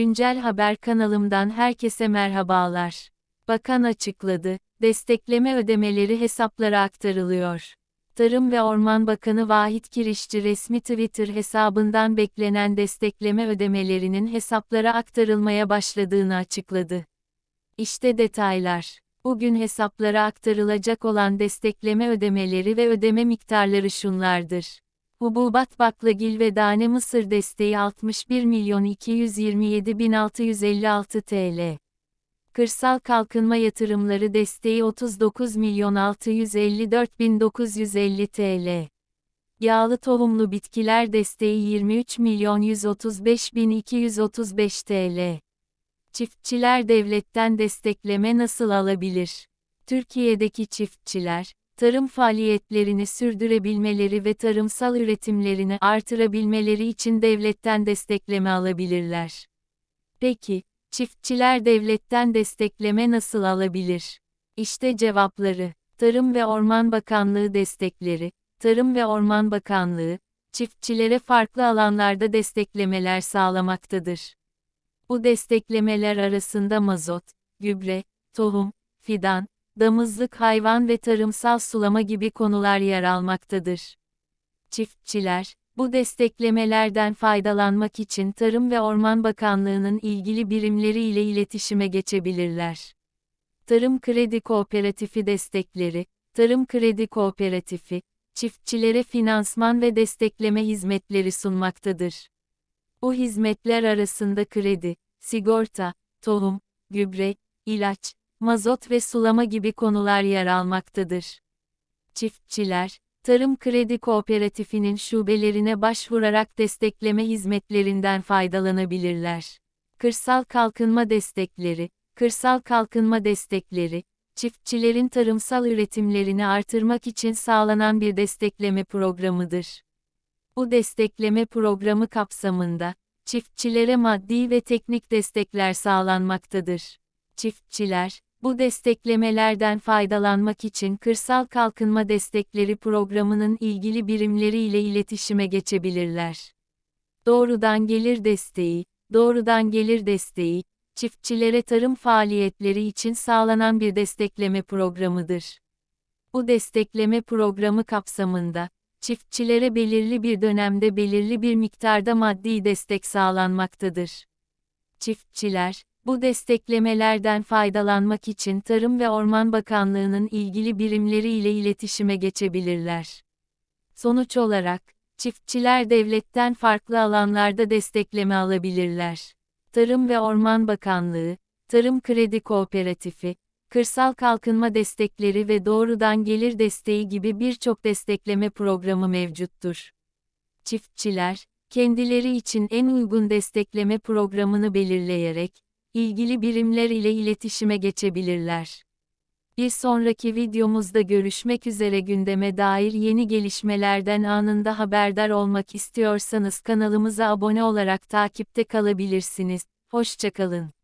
Güncel Haber kanalımdan herkese merhabalar. Bakan açıkladı, destekleme ödemeleri hesaplara aktarılıyor. Tarım ve Orman Bakanı Vahit Kirişçi resmi Twitter hesabından beklenen destekleme ödemelerinin hesaplara aktarılmaya başladığını açıkladı. İşte detaylar. Bugün hesaplara aktarılacak olan destekleme ödemeleri ve ödeme miktarları şunlardır. Hububat baklagil ve tane mısır desteği 61 milyon 227 bin 656 TL. Kırsal kalkınma yatırımları desteği 39 milyon 654 bin 950 TL. Yağlı tohumlu bitkiler desteği 23 milyon 135 bin 235 TL. Çiftçiler devletten destekleme nasıl alabilir? Türkiye'deki çiftçiler, tarım faaliyetlerini sürdürebilmeleri ve tarımsal üretimlerini artırabilmeleri için devletten destekleme alabilirler. Peki, çiftçiler devletten destekleme nasıl alabilir? İşte cevapları. Tarım ve Orman Bakanlığı destekleri. Tarım ve Orman Bakanlığı, çiftçilere farklı alanlarda desteklemeler sağlamaktadır. Bu desteklemeler arasında mazot, gübre, tohum, fidan, damızlık hayvan ve tarımsal sulama gibi konular yer almaktadır. Çiftçiler, bu desteklemelerden faydalanmak için Tarım ve Orman Bakanlığı'nın ilgili birimleri ile iletişime geçebilirler. Tarım Kredi Kooperatifi destekleri, Tarım Kredi Kooperatifi, çiftçilere finansman ve destekleme hizmetleri sunmaktadır. Bu hizmetler arasında kredi, sigorta, tohum, gübre, ilaç, mazot ve sulama gibi konular yer almaktadır. Çiftçiler, Tarım Kredi Kooperatifinin şubelerine başvurarak destekleme hizmetlerinden faydalanabilirler. Kırsal kalkınma destekleri, kırsal kalkınma destekleri, çiftçilerin tarımsal üretimlerini artırmak için sağlanan bir destekleme programıdır. Bu destekleme programı kapsamında, çiftçilere maddi ve teknik destekler sağlanmaktadır. Çiftçiler, bu desteklemelerden faydalanmak için Kırsal Kalkınma Destekleri Programı'nın ilgili birimleri ile iletişime geçebilirler. Doğrudan gelir desteği, doğrudan gelir desteği, çiftçilere tarım faaliyetleri için sağlanan bir destekleme programıdır. Bu destekleme programı kapsamında, çiftçilere belirli bir dönemde belirli bir miktarda maddi destek sağlanmaktadır. Çiftçiler, bu desteklemelerden faydalanmak için Tarım ve Orman Bakanlığı'nın ilgili birimleri ile iletişime geçebilirler. Sonuç olarak, çiftçiler devletten farklı alanlarda destekleme alabilirler. Tarım ve Orman Bakanlığı, Tarım Kredi Kooperatifi, Kırsal Kalkınma Destekleri ve Doğrudan Gelir Desteği gibi birçok destekleme programı mevcuttur. Çiftçiler, kendileri için en uygun destekleme programını belirleyerek, ilgili birimler ile iletişime geçebilirler. Bir sonraki videomuzda görüşmek üzere gündeme dair yeni gelişmelerden anında haberdar olmak istiyorsanız kanalımıza abone olarak takipte kalabilirsiniz. Hoşçakalın.